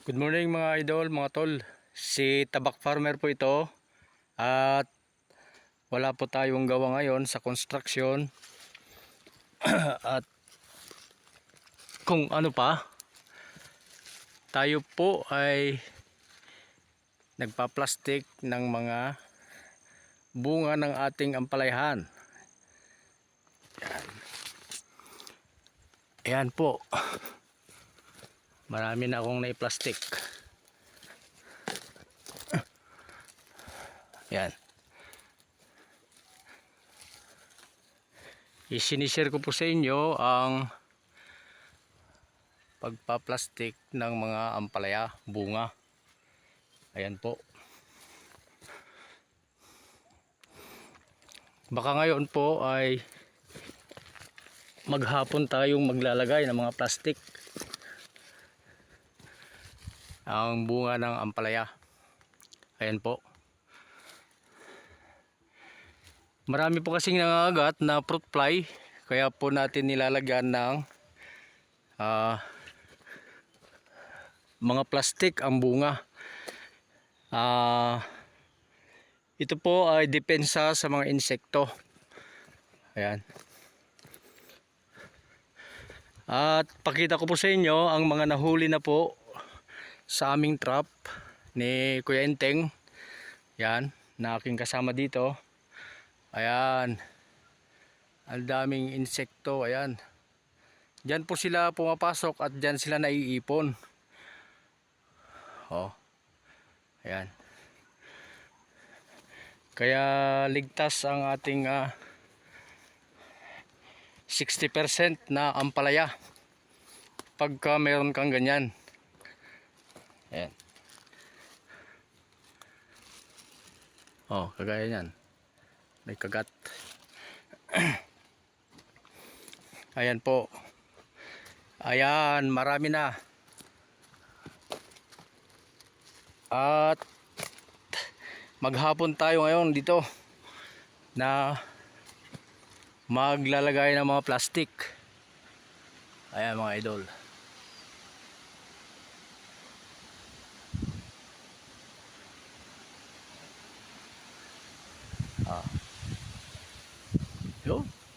Good morning mga idol, mga tol. Si Tabak Farmer po ito. At wala po tayong gawa ngayon sa construction. At kung ano pa, tayo po ay nagpa-plastic ng mga bunga ng ating ampalayahan. Yan. Ayan po. Marami na akong naiplastic. Yan. Isinishare ko po sa inyo ang pagpa-plastic ng mga ampalaya, bunga. Ayan po. Baka ngayon po ay maghapon tayong maglalagay ng mga plastic ang bunga ng ampalaya. Ayan po. Marami po kasing nangagat na fruit fly kaya po natin nilalagyan ng ah, mga plastic ang bunga. Ah, ito po ay depensa sa mga insekto. Ayan. At pakita ko po sa inyo ang mga nahuli na po sa aming trap ni Kuya Enteng. Yan, na aking kasama dito. Ayan. Ang daming insekto, ayan. Diyan po sila pumapasok at diyan sila naiipon. Oh. Ayan. Kaya ligtas ang ating ah, 60% na ampalaya pagka meron kang ganyan. Ayan. Oh, kagaya niyan. May kagat. Ayan po. Ayan, marami na. At maghapon tayo ngayon dito na maglalagay ng mga plastic. Ayan mga idol.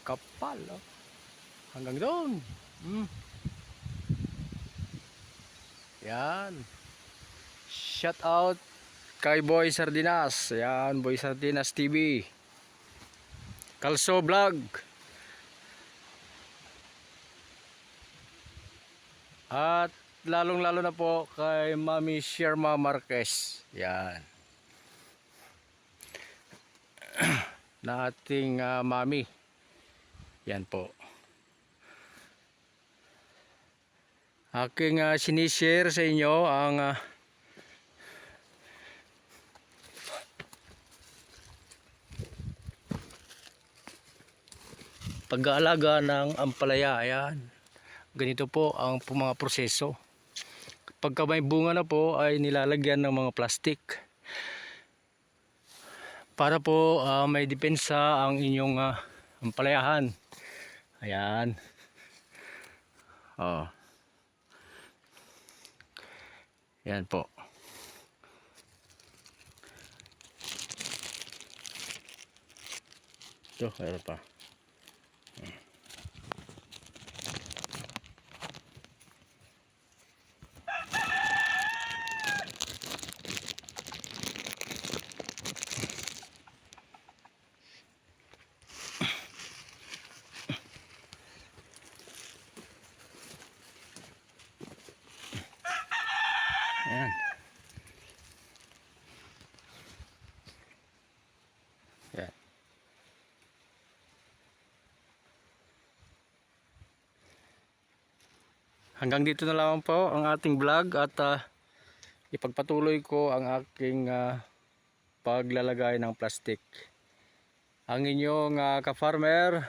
Kapal. Oh. Hanggang doon. Mm. Yan. Shout out kay Boy Sardinas. Yan, Boy Sardinas TV. Kalso Vlog. At lalong lalo na po kay Mami Sherma Marquez. Yan. na ating ah, mami. Yan po. Aking uh, sinishare sa inyo ang ah, pag-aalaga ng ampalaya. Ayan. Ganito po ang mga proseso. Pagka may bunga na po ay nilalagyan ng mga plastic para po ah, may depensa ang inyong ah, ampalayahan. Ayan. Oh. Yan po. Ito, meron pa. Ayan. Ayan. Hanggang dito na lang po ang ating vlog at ah, ipagpatuloy ko ang aking ah, paglalagay ng plastic. Ang inyong ah, ka-farmer,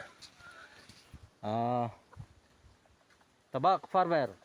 ah, tabak farmer.